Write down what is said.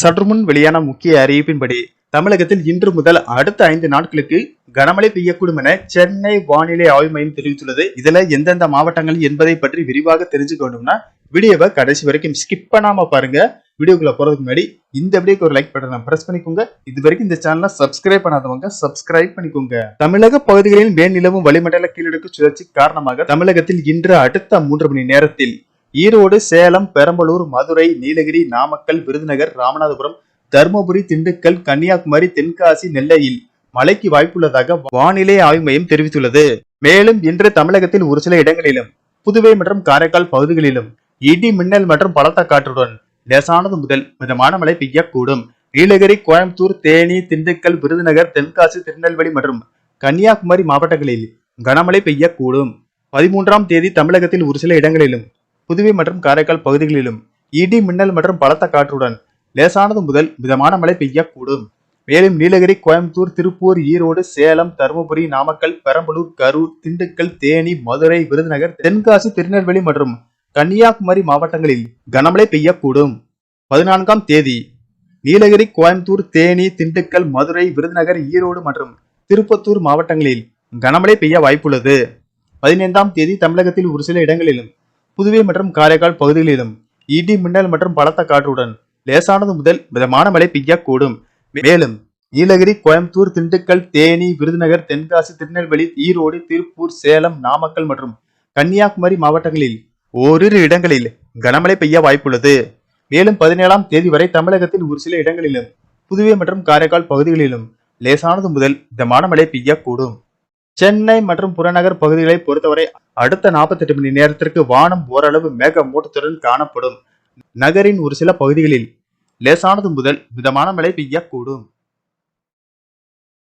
சற்றுமுன் வெளியான முக்கிய அறிவிப்பின்படி தமிழகத்தில் இன்று முதல் அடுத்த ஐந்து நாட்களுக்கு கனமழை பெய்யக்கூடும் என சென்னை வானிலை ஆய்வு மையம் தெரிவித்துள்ளது. இதுல எந்தெந்த மாவட்டங்கள் என்பதை பற்றி விரிவாக தெரிஞ்சுக்கணும்னா வீடியோவை கடைசி வரைக்கும் ஸ்கிப் பண்ணாம பாருங்க. வீடியோக்குள்ள போறதுக்கு முன்னாடி இந்த வீடியோக்கு ஒரு லைக் பட்டனை பிரஸ் பண்ணிக்கோங்க. இது வரைக்கும் இந்த சேனலை சப்ஸ்கிரைப் பண்ணாதவங்க சப்ஸ்கிரைப் பண்ணிக்கோங்க. தமிழக பகுதிகளில் மேல்நிலவும் வளிமண்டல கீழடுக்கு சுழற்சி காரணமாக தமிழகத்தில் இன்று அடுத்த மூன்று மணி நேரத்தில் ஈரோடு சேலம் பெரம்பலூர் மதுரை நீலகிரி நாமக்கல் விருதுநகர் ராமநாதபுரம் தருமபுரி திண்டுக்கல் கன்னியாகுமரி தென்காசி நெல்லையில் மழைக்கு வாய்ப்புள்ளதாக வானிலை ஆய்வு மையம் தெரிவித்துள்ளது. மேலும் இன்று தமிழகத்தில் ஒரு சில இடங்களிலும் புதுவை மற்றும் காரைக்கால் பகுதிகளிலும் இடி மின்னல் மற்றும் பலத்த காற்றுடன் லேசானது முதல் மிதமான மழை பெய்யக்கூடும். நீலகிரி கோயம்புத்தூர் தேனி திண்டுக்கல் விருதுநகர் தென்காசி திருநெல்வேலி மற்றும் கன்னியாகுமரி மாவட்டங்களில் கனமழை பெய்யக்கூடும். பதிமூன்றாம் தேதி தமிழகத்தில் ஒரு சில இடங்களிலும் புதுவை மற்றும் காரைக்கால் பகுதிகளிலும் இடி மின்னல் மற்றும் பலத்த காற்றுடன் லேசானது முதல் மிதமான மழை பெய்யக்கூடும். மேலும் நீலகிரி கோயம்புத்தூர் திருப்பூர் ஈரோடு சேலம் தருமபுரி நாமக்கல் பெரம்பலூர் கரூர் திண்டுக்கல் தேனி மதுரை விருதுநகர் தென்காசி திருநெல்வேலி மற்றும் கன்னியாகுமரி மாவட்டங்களில் கனமழை பெய்யக்கூடும். பதினான்காம் தேதி நீலகிரி கோயம்புத்தூர் தேனி திண்டுக்கல் மதுரை விருதுநகர் ஈரோடு மற்றும் திருப்பத்தூர் மாவட்டங்களில் கனமழை பெய்ய வாய்ப்புள்ளது. பதினைந்தாம் தேதி தமிழகத்தில் ஒரு சில இடங்களிலும் புதுவை மற்றும் காரைக்கால் பகுதிகளிலும் இடி மின்னல் மற்றும் பலத்த காற்றுடன் லேசானது முதல் மிதமான மழை பெய்யக்கூடும். மேலும் நீலகிரி கோயம்புத்தூர் திண்டுக்கல் தேனி விருதுநகர் தென்காசி திருநெல்வேலி ஈரோடு திருப்பூர் சேலம் நாமக்கல் மற்றும் கன்னியாகுமரி மாவட்டங்களில் ஓரிரு இடங்களில் கனமழை பெய்ய வாய்ப்புள்ளது. மேலும் பதினேழாம் தேதி வரை தமிழகத்தில் ஒரு சில இடங்களிலும் புதுவை மற்றும் காரைக்கால் பகுதிகளிலும் லேசானது முதல் மிதமான மழை பெய்யக்கூடும். சென்னை மற்றும் புறநகர் பகுதிகளை பொறுத்தவரை அடுத்த 48 மணி நேரத்திற்கு வானம் ஓரளவு மேக மூட்டத்துடன் காணப்படும். நகரின் ஒரு சில பகுதிகளில் லேசானது முதல் மிதமான மழை பெய்யக்கூடும்.